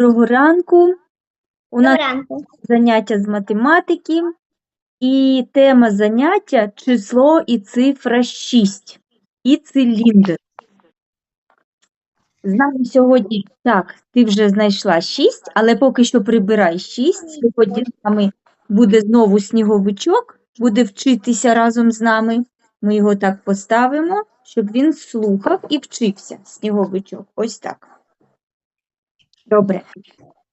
Доброго ранку. У нас ранку. заняття з математики, і тема заняття число і цифра 6 і циліндр. З нами сьогодні, так, ти вже знайшла 6, але поки що прибирай 6. Сьогодні з нами буде знову сніговичок, буде вчитися разом з нами. Ми його так поставимо, щоб він слухав і вчився. Сніговичок. Ось так. Добре.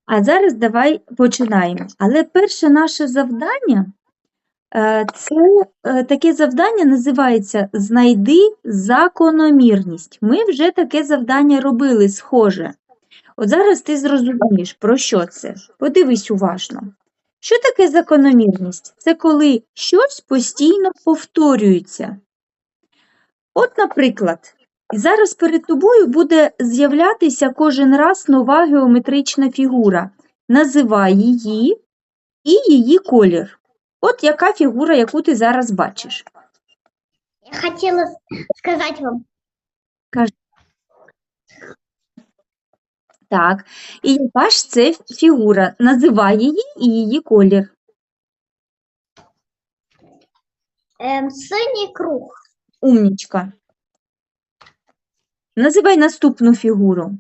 А зараз давай починаємо. Але перше наше завдання е, це е, таке завдання називається Знайди закономірність. Ми вже таке завдання робили схоже. От зараз ти зрозумієш, про що це. Подивись уважно. Що таке закономірність? Це коли щось постійно повторюється. От, наприклад, зараз перед тобою буде з'являтися кожен раз нова геометрична фігура. Називай її і її колір. От яка фігура, яку ти зараз бачиш. Я хотела сказать вам, Так. І яка ж це фігура? Називай її і її колір. эм, синий круг, Умнічка. Називай наступну фігуру.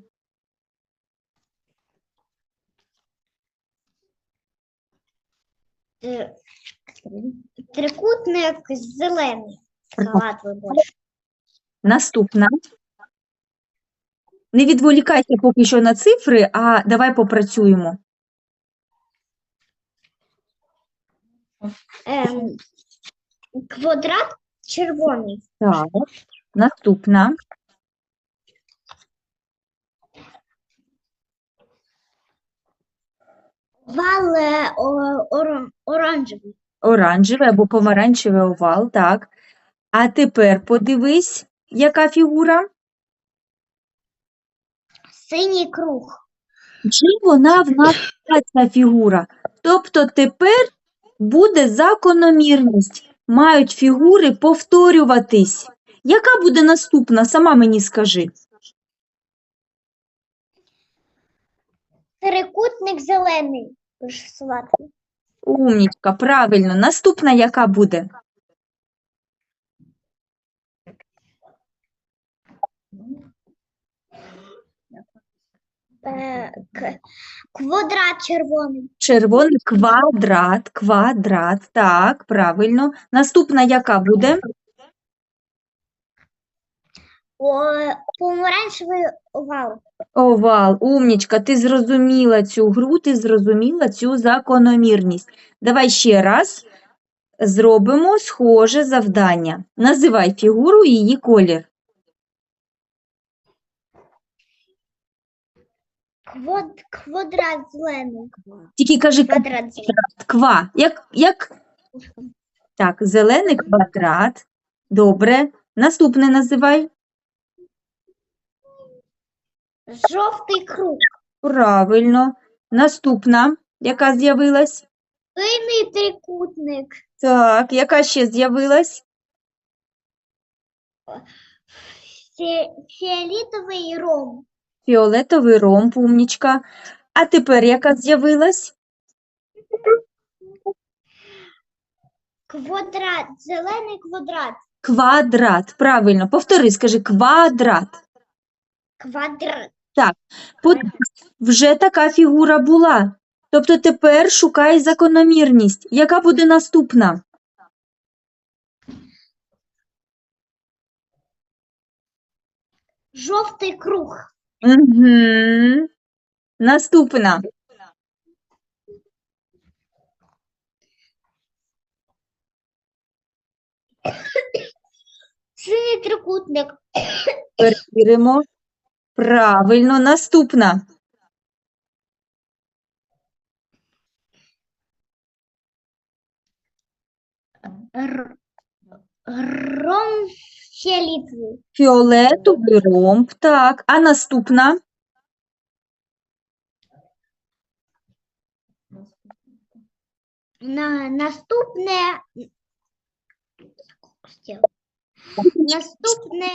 э, трикутник зелений. Наступна. Не відволікайся поки що на цифри, а давай попрацюємо. Ем, квадрат червоний. Так. Наступна. Вал е, о- оро- оранжевий. Оранжевий або помаранчевий овал, так. А тепер подивись, яка фігура. Синій круг. Чим вона в нас така ця фігура? Тобто тепер буде закономірність. Мають фігури повторюватись. Яка буде наступна? Сама мені скажи. Трикутник зелений. Умнічка, правильно. Наступна яка буде? Е, квадрат червоний. Червоний квадрат, квадрат. Так, правильно. Наступна яка буде? Помаранчевий овал. Овал, умнічка, ти зрозуміла цю гру, ти зрозуміла цю закономірність. Давай ще раз зробимо схоже завдання. Називай фігуру і її колір. Квад, квадрат зелений. Тільки кажи Квадрат квадрат, ква. Як, як? Так, зелений квадрат. Добре. Наступне називай. Жовтий круг. Правильно. Наступна, яка з'явилась? Синій трикутник. Так, яка ще з'явилась? Фі, фіолетовий ром. Фіолетовий ромб, умнічка. А тепер яка з'явилась? Квадрат. Зелений квадрат. Квадрат. Правильно. Повтори, скажи квадрат. Квадрат. Подивись, вже така фігура була. Тобто тепер шукай закономірність. Яка буде наступна? Жовтий круг. Угу. Наступна. Синій трикутник. Перевіримо. Правильно, наступна. Р, ром фіолетовий. Фіолетовий ромб. Так. А наступна? На, наступне. Наступне.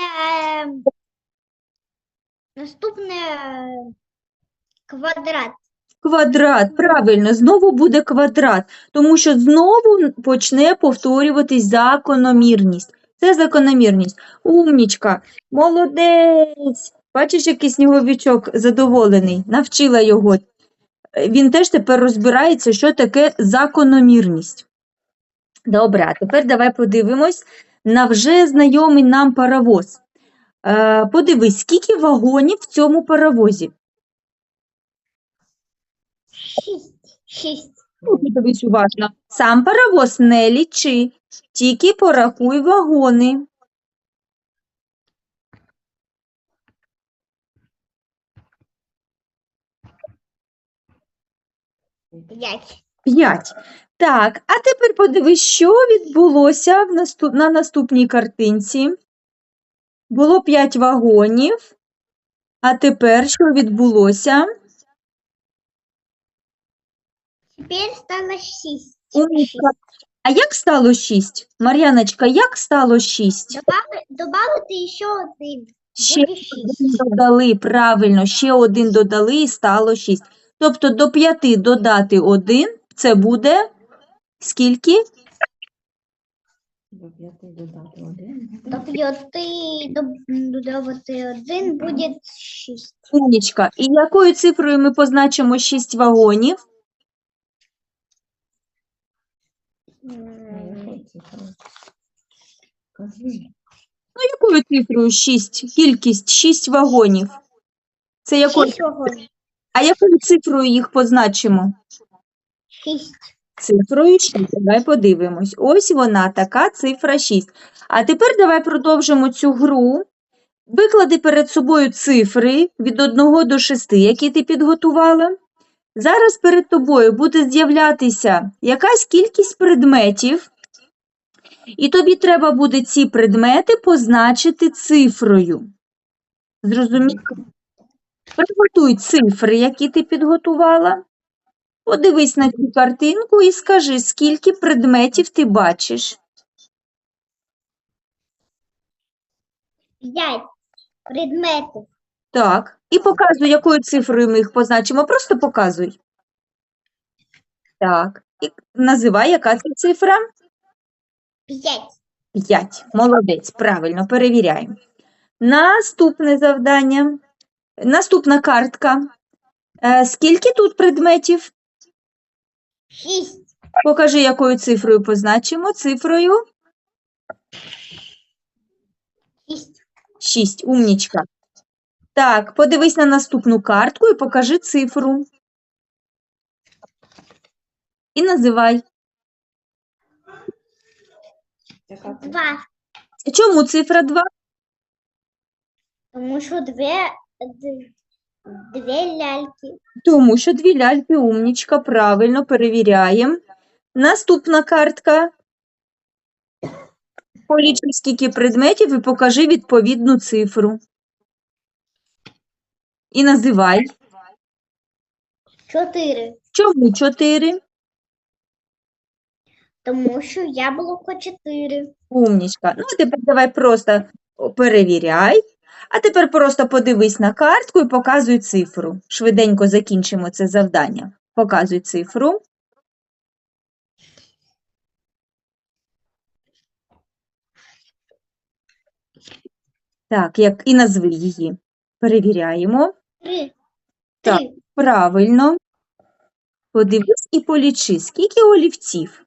Наступне. е, Квадрат. Квадрат, правильно, знову буде квадрат, тому що знову почне повторюватись закономірність. Це закономірність. Умнічка, молодець. Бачиш, який сніговичок задоволений, навчила його. Він теж тепер розбирається, що таке закономірність. Добре, а тепер давай подивимось на вже знайомий нам паровоз. Е, подивись, скільки вагонів в цьому паровозі? Шість. Шість. Ну, Подивись уважно. Сам паровоз не лічи, тільки порахуй вагони. П'ять. П'ять. Так, а тепер подивись, що відбулося в наступ... на наступній картинці. Було п'ять вагонів. А тепер що відбулося? Тепер стало шість. А як стало шість? Мар'яночка, як стало шість? Добавити, добавити ще один. Ще Буде шість. один додали, правильно, ще один додали і стало 6. Тобто до 5 додати 1, це буде скільки? До п'яти додати один. До п'яти доб- додати один буде шість. Умнічка. І якою цифрою ми позначимо 6 вагонів? Ну, якою цифрою 6? Кількість 6 вагонів. Це якою? Шість вагонів. А якою цифрою їх позначимо? Шість. Цифрою 6. Давай подивимось. Ось вона, така цифра 6. А тепер давай продовжимо цю гру. Виклади перед собою цифри від 1 до 6, які ти підготувала. Зараз перед тобою буде з'являтися якась кількість предметів, і тобі треба буде ці предмети позначити цифрою. Зрозуміло? Приготуй цифри, які ти підготувала. Подивись на цю картинку і скажи, скільки предметів ти бачиш. П'ять предметів. Так. І показуй, якою цифрою ми їх позначимо. Просто показуй. Так. І називай, яка це цифра? П'ять. 5. Молодець. Правильно, перевіряємо. Наступне завдання. Наступна картка. Е, Скільки тут предметів? Шість. Покажи, якою цифрою позначимо. Цифрою Шість. 6. Умнічка. Так, подивись на наступну картку і покажи цифру. І називай. Два. Чому цифра 2? Тому що дві, д- дві ляльки. Тому що дві ляльки умнічка, правильно, перевіряємо. Наступна картка. Полічи, скільки предметів і покажи відповідну цифру. І називай. Чотири. Чому 4? Тому що яблуко чотири. Умнічка. Ну, а тепер давай просто перевіряй. А тепер просто подивись на картку і показуй цифру. Швиденько закінчимо це завдання. Показуй цифру. Так, як і назви її. Перевіряємо. Три. Так. Правильно. Подивись і полічи, скільки олівців.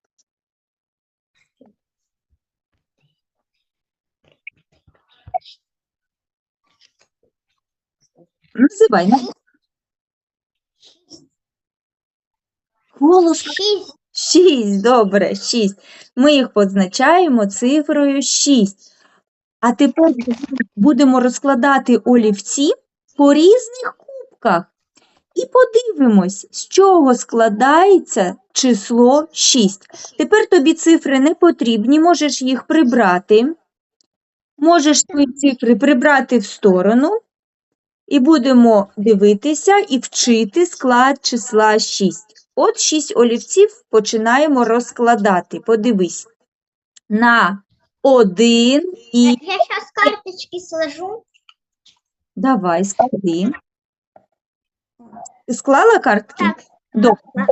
Називай. на- Голосно. Шість. Шість, добре, шість. Ми їх позначаємо цифрою 6. А тепер будемо розкладати олівці по різних кубках. І подивимось, з чого складається число 6. Тепер тобі цифри не потрібні, можеш їх прибрати. Можеш свої цифри прибрати в сторону. І будемо дивитися і вчити склад числа 6. От 6 олівців починаємо розкладати. Подивись. На 1 і Я зараз карточки сложу. давай склади. склала картки? Так. Добре.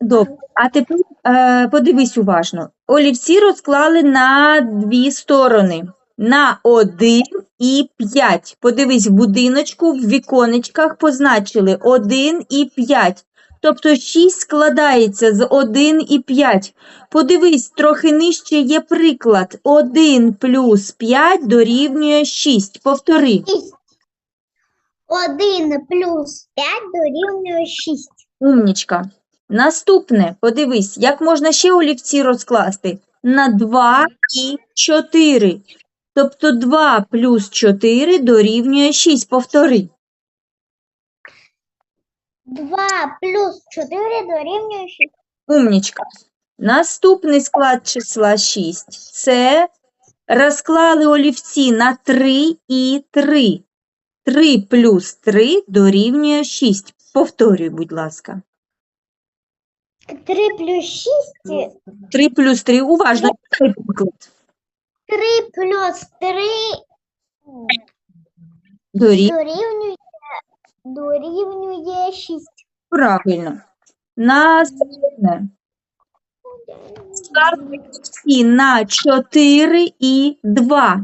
Добре. А тепер е, подивись уважно. Олівці розклали на дві сторони. На 1 і 5. Подивись, в будиночку, в віконечках позначили 1 і 5. Тобто 6 складається з 1 і 5. Подивись, трохи нижче є приклад. 1 плюс 5 дорівнює 6. Повтори. Один плюс п'ять дорівнює шість. Умнічка. Наступне, подивись, як можна ще олівці розкласти? На 2 і 4. Тобто 2 плюс 4 дорівнює 6. Повтори. Два плюс чотири дорівнює шість. Умнічка. Наступний склад числа 6. Це розклали олівці на 3 і 3. 3 плюс 3 дорівнює 6. Повторюй, будь ласка. Три плюс шість. 3 плюс 3. Уважно. приклад. Три плюс три Дорівнює. дорівнює, дорівнює шість. Правильно. Наступне. Всі на 4 і 2.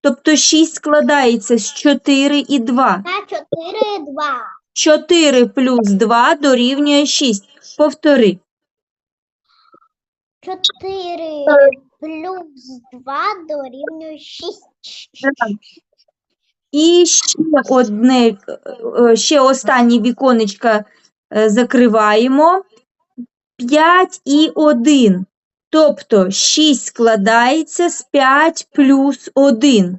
Тобто 6 складається з 4 і 2. На чотири два. 4 плюс 2 дорівнює 6. Повтори. Чотири плюс два дорівнює шість. І ще одне, е, е, ще останнє віконечко е, закриваємо. 5 і 1. Тобто 6 складається з 5 плюс 1.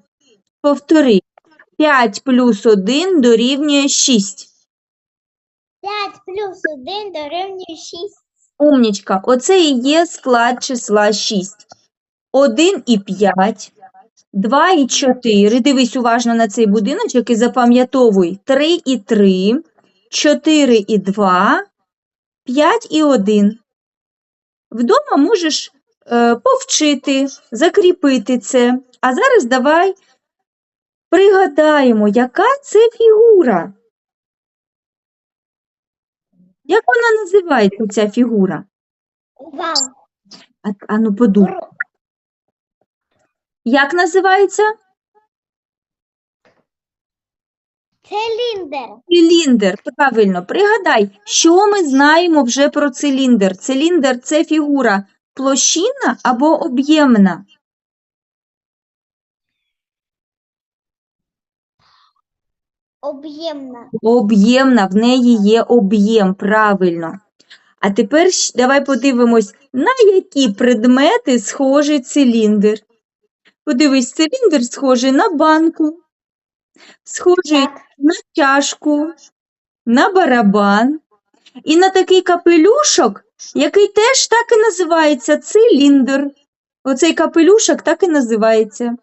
Повтори. 5 плюс 1 дорівнює 6. П'ять плюс один дорівнює шість. Умнічка, оце і є склад числа 6. 1 і 5, 2 і 4. Дивись уважно на цей будиночок і запам'ятовуй. 3 і 3, 4 і 2, 5 і 1. Вдома можеш е, повчити, закріпити це. А зараз давай пригадаємо, яка це фігура. Як вона називається, ця фігура? Вау. А, а ну подумай. Як називається? Циліндр. Циліндр. Правильно, пригадай, що ми знаємо вже про циліндр. Циліндр – це фігура площинна або об'ємна. Об'ємна. Об'ємна, в неї є об'єм, правильно. А тепер давай подивимось, на які предмети схожий циліндр. Подивись, циліндр схожий на банку, схожий Так. на чашку, на барабан і на такий капелюшок, який теж так і називається циліндр. Оцей капелюшок так і називається.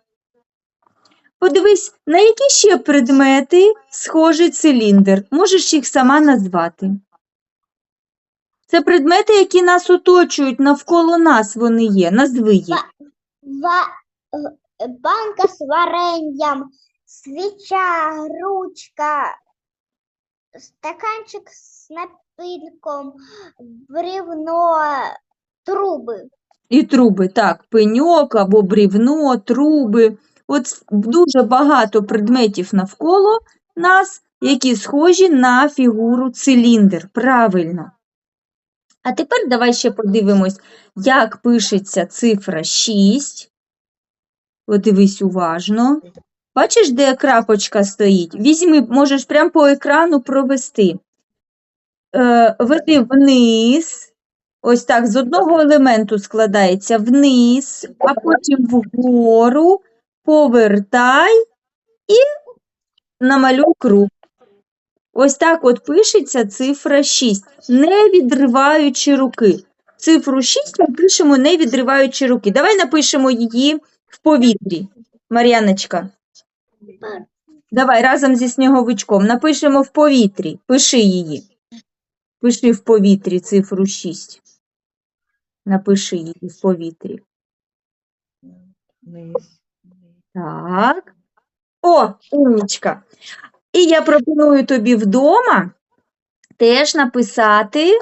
Подивись, на які ще предмети схожий циліндр. Можеш їх сама назвати. Це предмети, які нас оточують, навколо нас вони є. Назви їх. Ва- банка з варенням, свіча, ручка, стаканчик з напитком, бревно, труби. І труби, так, пеньок або брівно, труби. От дуже багато предметів навколо нас, які схожі на фігуру циліндр. Правильно. А тепер давай ще подивимось, як пишеться цифра 6. Подивись уважно. Бачиш, де крапочка стоїть? Візьми, можеш прямо по екрану провести. Е, веди вниз. Ось так, з одного елементу складається вниз, а потім вгору, повертай і намалюй круг. Ось так от пишеться цифра 6, не відриваючи руки. Цифру 6 ми пишемо, не відриваючи руки. Давай напишемо її в повітрі. Мар'яночка, давай разом зі сніговичком напишемо в повітрі. Пиши її. Пиши в повітрі цифру 6. Напиши її в повітрі. Так. О, умнічка. І я пропоную тобі вдома теж написати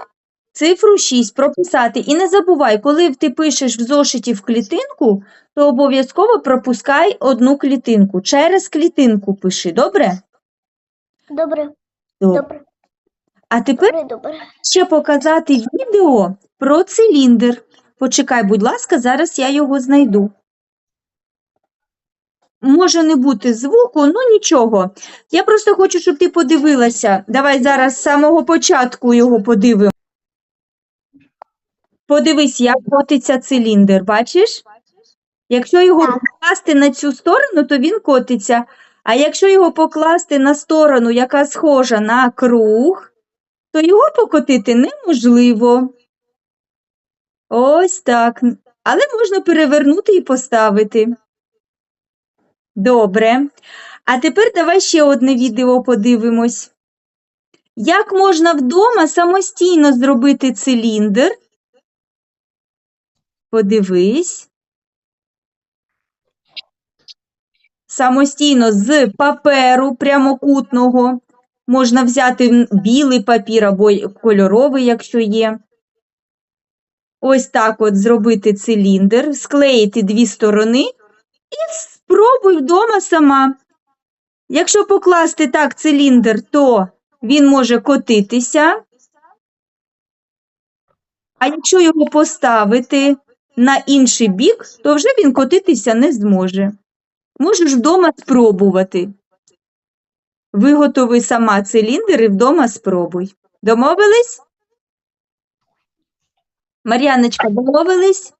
цифру 6, прописати. І не забувай, коли ти пишеш в зошиті в клітинку, то обов'язково пропускай одну клітинку. Через клітинку пиши, добре? Добре, Добре. добре, А тепер добре, добре. ще показати відео про циліндр. Почекай, будь ласка, зараз я його знайду. Може не бути звуку, ну нічого. Я просто хочу, щоб ти подивилася. Давай зараз з самого початку його подивимо. Подивись, як котиться циліндр, бачиш? Якщо його покласти на цю сторону, то він котиться. А якщо його покласти на сторону, яка схожа на круг, то його покотити неможливо. Ось так. Але можна перевернути і поставити. Добре. А тепер давай ще одне відео подивимось. Як можна вдома самостійно зробити циліндр? Подивись. Самостійно з паперу прямокутного. Можна взяти білий папір або кольоровий, якщо є. Ось так от зробити циліндр, склеїти дві сторони і спробуй вдома сама. Якщо покласти так циліндр, то він може котитися. А якщо його поставити на інший бік, то вже він котитися не зможе. Можеш вдома спробувати. Виготови сама циліндр і вдома спробуй. Домовились? Мар'яночка, домовились?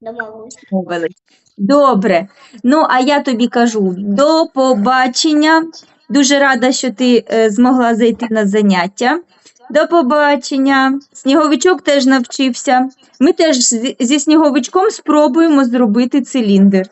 Домовились. Добре. Ну, а я тобі кажу до побачення. Дуже рада, що ти е, змогла зайти на заняття. До побачення. Сніговичок теж навчився. Ми теж зі, сніговичком спробуємо зробити циліндр.